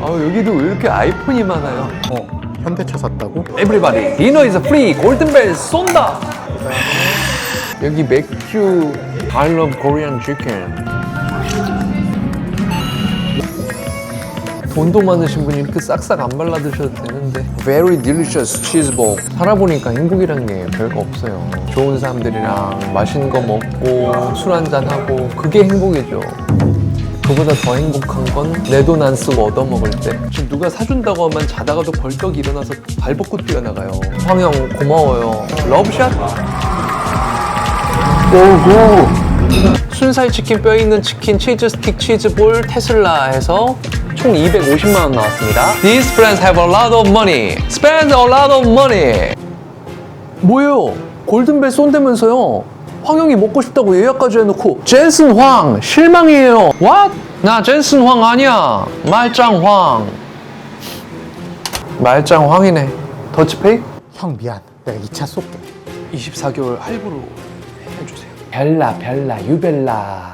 아 여기도 왜 이렇게 아이폰이 많아요? 어, 현대차 샀다고? Everybody, dinner is free. 골든벨 쏜다. 여기 맥주. I love Korean chicken. 돈도 많으신 분이 이렇게 싹싹 안 발라 드셔도 되는데. Very delicious cheese ball 살아보니까 행복이란 게 별거 없어요. 좋은 사람들이랑 맛있는 거 먹고 술 한잔 하고 그게 행복이죠. 그보다 더 행복한 건 내 돈 안 쓰고 얻어먹을 때. 지금 누가 사준다고 하면 자다가도 벌떡 일어나서 발 벗고 뛰어나가요. 황영 고마워요. 러브샷 오고 순살 치킨 뼈 있는 치킨 치즈 스틱 치즈 볼 테슬라 해서 총 250만 원 나왔습니다. These friends have a lot of money. Spend a lot of money. 뭐예요? 골든벨 쏜다면서요? 황영이 먹고 싶다고 예약까지 해놓고 젠슨 황 실망이에요. What? 나 젠슨 황 아니야. 말짱 황. 말짱 황이네. 더치페이? 형 미안. 내가 2차 쏠게. 24개월 할부로 해주세요. 별나 별나 유별나